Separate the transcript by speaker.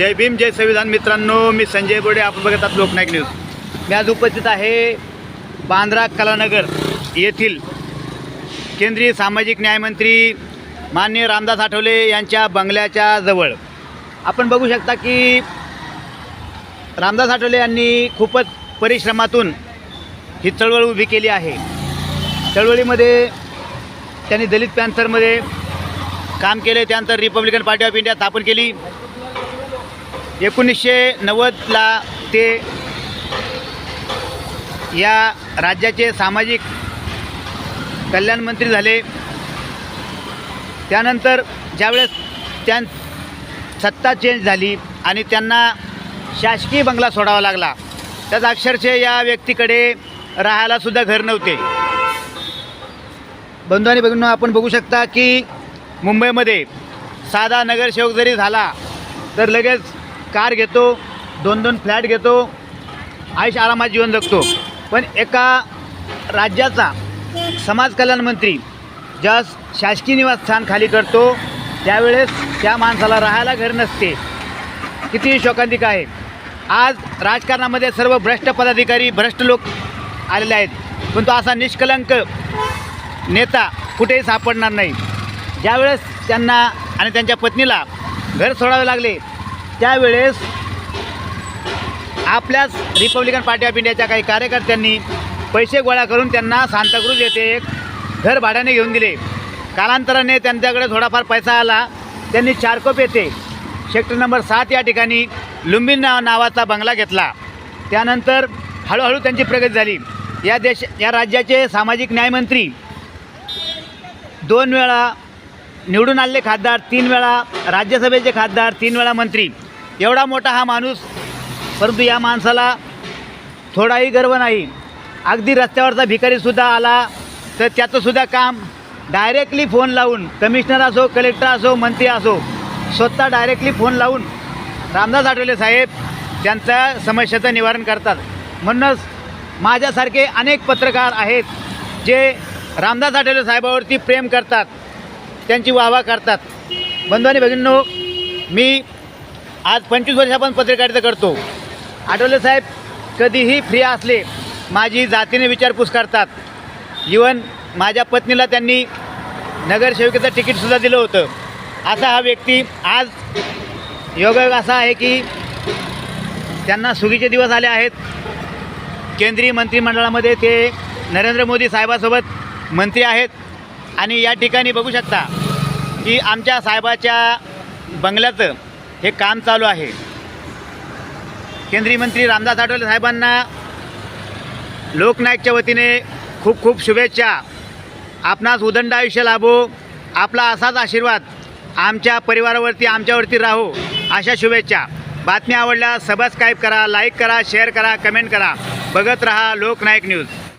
Speaker 1: जय भीम जय संविधान. मित्रांनो मी संजय बोडे. आपण बघत आहात लोकनायक न्यूज. मी आज उपस्थित आहे बांद्रा कलानगर येथील केंद्रीय सामाजिक न्यायमंत्री माननीय रामदास आठवले यांच्या बंगल्याच्या जवळ. आपण बघू शकता की रामदास आठवले यांनी खूपच परिश्रमातून ही चळवळ उभी केली आहे. चळवळीमध्ये त्यांनी दलित पॅन्थरमध्ये काम केले त्यानंतर रिपब्लिकन पार्टी ऑफ इंडिया स्थापन केली. एकोणीसशे नव्वदला ते या राज्याचे सामाजिक कल्याण मंत्री झाले. त्यानंतर ज्यावेळेस त्यां सत्ता चेंज झाली आणि त्यांना शासकीय बंगला सोडावा लागला त्यात अक्षरशः या व्यक्तीकडे राहायलासुद्धा घर नव्हते. बंधू आणि बघून आपण बघू शकता की मुंबईमध्ये साधा नगरसेवक जरी झाला तर लगेच कार घेतो दोन दोन फ्लॅट घेतो आयुष आरामात जीवन जगतो. पण एका राज्याचा समाज कल्याण मंत्री ज्या शासकीय निवासस्थान खाली करतो त्यावेळेस त्या माणसाला राहायला घर नसते. किती शोकांतिक आहे. आज राजकारणामध्ये सर्व भ्रष्ट पदाधिकारी भ्रष्ट लोक आलेले आहेत. पण तो असा निष्कलंक नेता कुठेही सापडणार नाही. ज्यावेळेस त्यांना आणि त्यांच्या पत्नीला घर सोडावे लागले त्यावेळेस आपल्याच रिपब्लिकन पार्टी ऑफ इंडियाच्या काही कार्यकर्त्यांनी पैसे गोळा करून त्यांना सांताक्रूज येथे एक घर भाड्याने घेऊन दिले. कालांतराने त्यांच्याकडे थोडाफार पैसा आला. त्यांनी चारकोप येथे सेक्टर नंबर सात या ठिकाणी लुंबिन नाव नावाचा बंगला घेतला. त्यानंतर हळूहळू त्यांची प्रगती झाली. या देश या राज्याचे सामाजिक न्यायमंत्री दोन वेळा निवडून आलेले खासदार तीन वेळा राज्यसभेचे खासदार तीन वेळा मंत्री. एवढा मोठा हा माणूस परंतु या माणसाला थोडाही गर्व नाही. अगदी रस्त्यावरचा भिकारीसुद्धा आला तर त्याचंसुद्धा काम डायरेक्टली फोन लावून कमिशनर असो कलेक्टर असो मंत्री असो स्वतः डायरेक्टली फोन लावून रामदास आठवले साहेब त्यांच्या समस्येचं निवारण करतात. म्हणूनच माझ्यासारखे अनेक पत्रकार आहेत जे रामदास आठवले साहेबावरती प्रेम करतात त्यांची वाहवा करतात. बंधू आणि भगिनींनो मी आज पंचवीस वर्ष आपण पत्रकारिता करतो. आठवले साहेब कधीही फ्री असले माझी जातीने विचारपूस करतात. इवन माझ्या पत्नीला त्यांनी नगरसेविकेचं तिकीटसुद्धा दिलं होतं. असा हा व्यक्ती आज योगायोग असा आहे की त्यांना सुगीचे दिवस आले आहेत. केंद्रीय मंत्रिमंडळामध्ये ते नरेंद्र मोदी साहेबासोबत मंत्री आहेत. आणि या ठिकाणी बघू शकता की आमच्या साहेबाच्या बंगल्याचं हे काम चालू आहे. केंद्रीय मंत्री रामदास आठवले साहेबांना लोकनायकच्या वतीने खूप खूप शुभेच्छा. आपणास उदंड आयुष्य लाभो. आपला असाच आशीर्वाद आमच्या परिवारावरती आमच्यावरती राहो अशा शुभेच्छा. बातमी आवडल्या सबस्क्राईब करा लाईक करा शेअर करा कमेंट करा. बघत रहा लोकनायक न्यूज.